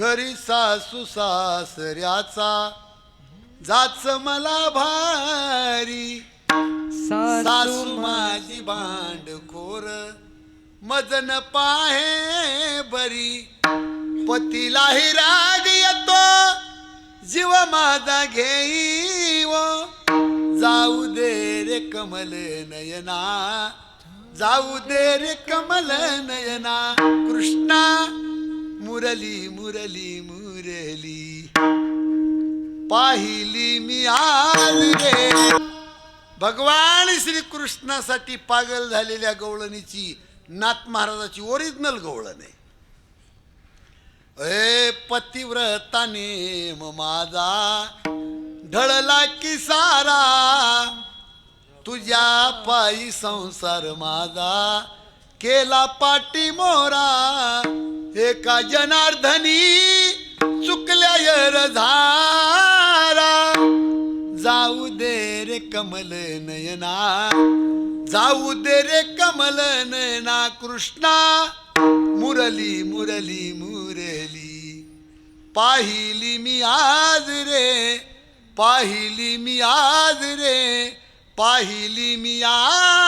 घरी सासू सासऱ्याचा. जाच मला भारी. सासू माझी भांडखोर. मजन पाहे बरी. पतीलाही राग येतो. जीव माझा घेईव. जाऊ दे रे कमल नयना. जाऊ दे रे कमल नयना. कृष्णा मुरली मुरली मुरली. पाहिली मी आज रे. भगवान श्री कृष्णासाठी पागल झालेल्या गवळणीची नाथ महाराजाची ओरिजिनल गवळण आहे. ए पतिव्रता नेम माझा ढळला की सारा तुझ्या पायी संसार माझा केला पाटी मोरा. एका जनार्दनी चुकल्या यर झारा. जाऊ दे रे कमल नयना जाऊ दे रे कमल नयना कृष्णा. मुरली मुरली मुरली. पाहिली मी आज रे पाहिली मी आज रे पाहिली मी आज